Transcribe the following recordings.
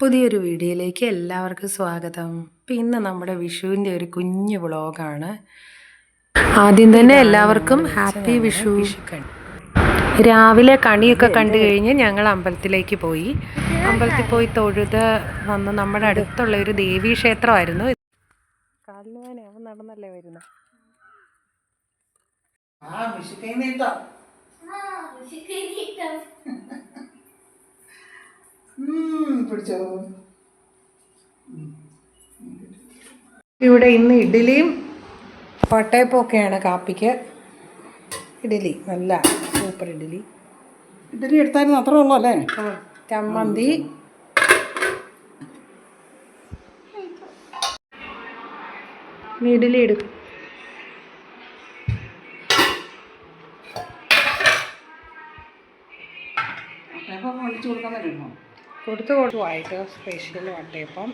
പുതിയൊരു വീഡിയോയിലേക്ക് എല്ലാവർക്കും സ്വാഗതം. പിന്നെ നമ്മുടെ വിഷുവിന്റെ ഒരു കുഞ്ഞു വ്ളോഗാണ്. ആദ്യം തന്നെ എല്ലാവർക്കും ഹാപ്പി വിഷു. രാവിലെ കണിയൊക്കെ കണ്ടു കഴിഞ്ഞ് ഞങ്ങൾ അമ്പലത്തിലേക്ക് പോയി. അമ്പലത്തിൽ പോയി തൊഴുത് വന്ന് നമ്മുടെ അടുത്തുള്ള ഒരു ദേവീ ക്ഷേത്രമായിരുന്നു. അവൻ നടന്നല്ലേ വരുന്നത് ആ വിഷുക്കൈ നീട്ടോ ഉം, പിടിച്ചോ. ഇവിടെ ഇന്ന് ഇഡ്ഡലിയും പട്ടയപ്പൊക്കെയാണ് കാപ്പിക്ക്. ഇഡ്ഡലി നല്ല സൂപ്പർ ഇഡ്ഡലി. ഇഡ്ഡലി എടുത്തായിരുന്നു അത്രേ ഉള്ളൂ അല്ലേ? ചമ്മന്തി. ഇഡ്ഡലി എടുക്കും. അപ്പം ഒഴിച്ചു കൊടുക്കാൻ വരുമോ? കൊടുത്തു കൊടുത്തുമായിട്ട് സ്പെഷ്യൽ വട്ടയപ്പം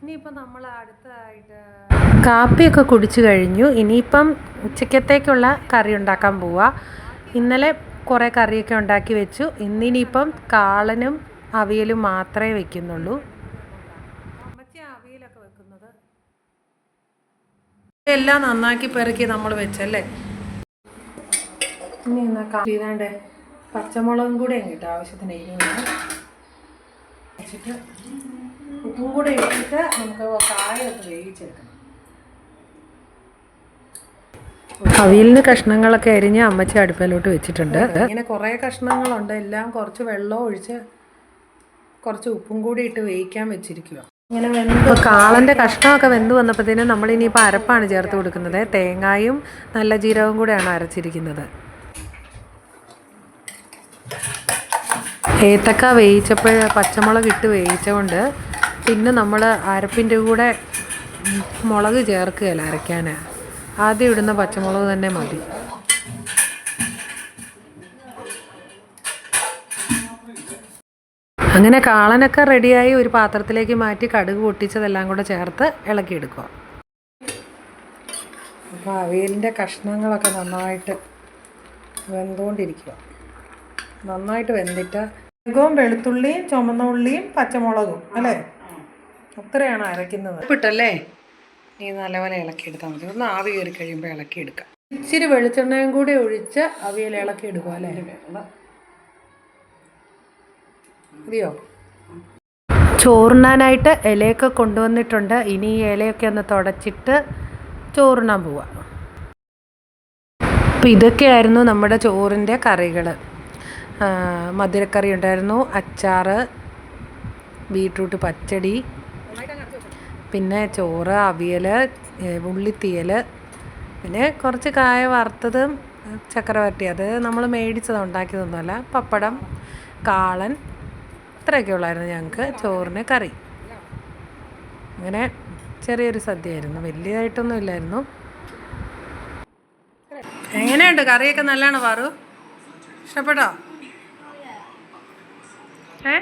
ഇനിയിപ്പോൾ നമ്മൾ അടുത്തതായിട്ട് കാപ്പിയൊക്കെ കുടിച്ചു കഴിഞ്ഞു. ഇനിയിപ്പം ഉച്ചക്കത്തേക്കുള്ള കറി ഉണ്ടാക്കാൻ പോവാ. ഇന്നലെ കുറേ കറിയൊക്കെ ഉണ്ടാക്കി വെച്ചു. ഇന്നിനിയിപ്പം കാളനും അവിയലും മാത്രമേ വെക്കുന്നുള്ളൂ. എല്ലാം നന്നാക്കി പെറുക്കി നമ്മൾ വെച്ചല്ലേ? ഇനി എന്നാ ഇതാണ്ട് പച്ചമുളകും കൂടെ ഇങ്ങോട്ട് ആവശ്യത്തിന് എരിവാണ് വെച്ചിട്ട് ഉപ്പും കൂടെ ഇട്ടിട്ട് നമുക്ക് കായൊക്കെ വേവിച്ചെടുക്കണം. അവിയലിന് കഷ്ണങ്ങളൊക്കെ അരിഞ്ഞ് അമ്മച്ചി അടുപ്പിലോട്ട് വെച്ചിട്ടുണ്ട്. ഇങ്ങനെ കുറേ കഷ്ണങ്ങളുണ്ട്. എല്ലാം കുറച്ച് വെള്ളം ഒഴിച്ച് കുറച്ച് ഉപ്പും കൂടി ഇട്ട് വേവിക്കാൻ വെച്ചിരിക്കുക വെന്ത് കാളന്റെ കഷ്ണമൊക്കെ വെന്ത് വന്നപ്പോഴത്തേനും നമ്മൾ ഇനിയിപ്പോൾ അരപ്പാണ് ചേർത്ത് കൊടുക്കുന്നത്. തേങ്ങായും നല്ല ജീരകവും കൂടെയാണ് അരച്ചിരിക്കുന്നത്. ഏത്തക്ക വേവിച്ചപ്പോൾ പച്ചമുളക് ഇട്ട് വേവിച്ചുകൊണ്ട് പിന്നെ നമ്മൾ അരപ്പിന്റെ കൂടെ മുളക് ചേർക്കുകയല്ല അരയ്ക്കാൻ. ആദ്യം ഇടുന്ന പച്ചമുളക് തന്നെ മതി. അങ്ങനെ കാളനൊക്കെ റെഡിയായി ഒരു പാത്രത്തിലേക്ക് മാറ്റി കടുക് പൊട്ടിച്ചതെല്ലാം കൂടെ ചേർത്ത് ഇളക്കിയെടുക്കുക. അപ്പോൾ അവിയലിന്റെ കഷ്ണങ്ങളൊക്കെ നന്നായിട്ട് വെന്തുകൊണ്ടിരിക്കുക. നന്നായിട്ട് വെന്തിട്ട് ജീരകവും വെളുത്തുള്ളിയും ചുമന്ന ഉള്ളിയും പച്ചമുളകും അല്ലേ? അത്രയാണ് അരയ്ക്കുന്നത്. ഉപ്പിട്ടല്ലേ? നീ നല്ലപോലെ ഇളക്കിയെടുത്താൽ മതി. ഒന്ന് ആവി കയറി കഴിയുമ്പോൾ ഇളക്കിയെടുക്കാം. ഇച്ചിരി വെളിച്ചെണ്ണയും കൂടി ഒഴിച്ച് അവിയൽ ഇളക്കിയെടുക്കുക അല്ലേ? മതിയോ? ചോറുണ്ണാനായിട്ട് ഇലയൊക്കെ കൊണ്ടുവന്നിട്ടുണ്ട്. ഇനി ഈ ഇലയൊക്കെ ഒന്ന് തുടച്ചിട്ട് ചോറുണ്ണാൻ പോവാം. അപ്പോൾ ഇതൊക്കെയായിരുന്നു നമ്മുടെ ചോറിന്റെ കറികൾ മധുരക്കറി ഉണ്ടായിരുന്നു. അച്ചാറ് ബീട്രൂട്ട് പച്ചടി പിന്നെ ചോറ് അവിയൽ ഉള്ളിത്തീയൽ പിന്നെ കുറച്ച് കായ വറുത്തതും ചക്കര അത് നമ്മൾ മേടിച്ചത് ഉണ്ടാക്കിയതൊന്നുമല്ല. പപ്പടം കാളൻ ഇത്രയൊക്കെ ഉള്ളായിരുന്നു ഞങ്ങൾക്ക് ചോറിന് കറി. അങ്ങനെ ചെറിയൊരു സദ്യയായിരുന്നു. വലിയതായിട്ടൊന്നും ഇല്ലായിരുന്നു. എങ്ങനെയുണ്ട്? കറിയൊക്കെ നല്ലതാണ് പാറു? ഇഷ്ടപ്പെട്ടോ? ഏ?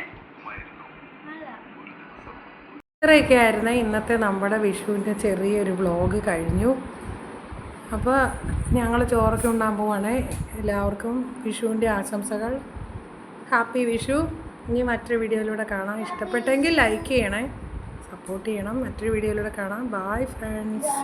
ഇത്രയൊക്കെ ആയിരുന്നു. ഇന്നത്തെ നമ്മുടെ വിഷുവിന്റെ ചെറിയൊരു വ്ളോഗ് കഴിഞ്ഞു. അപ്പോൾ ഞങ്ങൾ ചോറൊക്കെ ഉണ്ടാകാൻ പോവാണേ. എല്ലാവർക്കും വിഷുവിന്റെ ആശംസകൾ. ഹാപ്പി വിഷു. ഇനി മറ്റൊരു വീഡിയോയിലൂടെ കാണാം. ഇഷ്ടപ്പെട്ടെങ്കിൽ ലൈക്ക് ചെയ്യണേ. സപ്പോർട്ട് ചെയ്യണം. മറ്റൊരു വീഡിയോയിലൂടെ കാണാം. Bye friends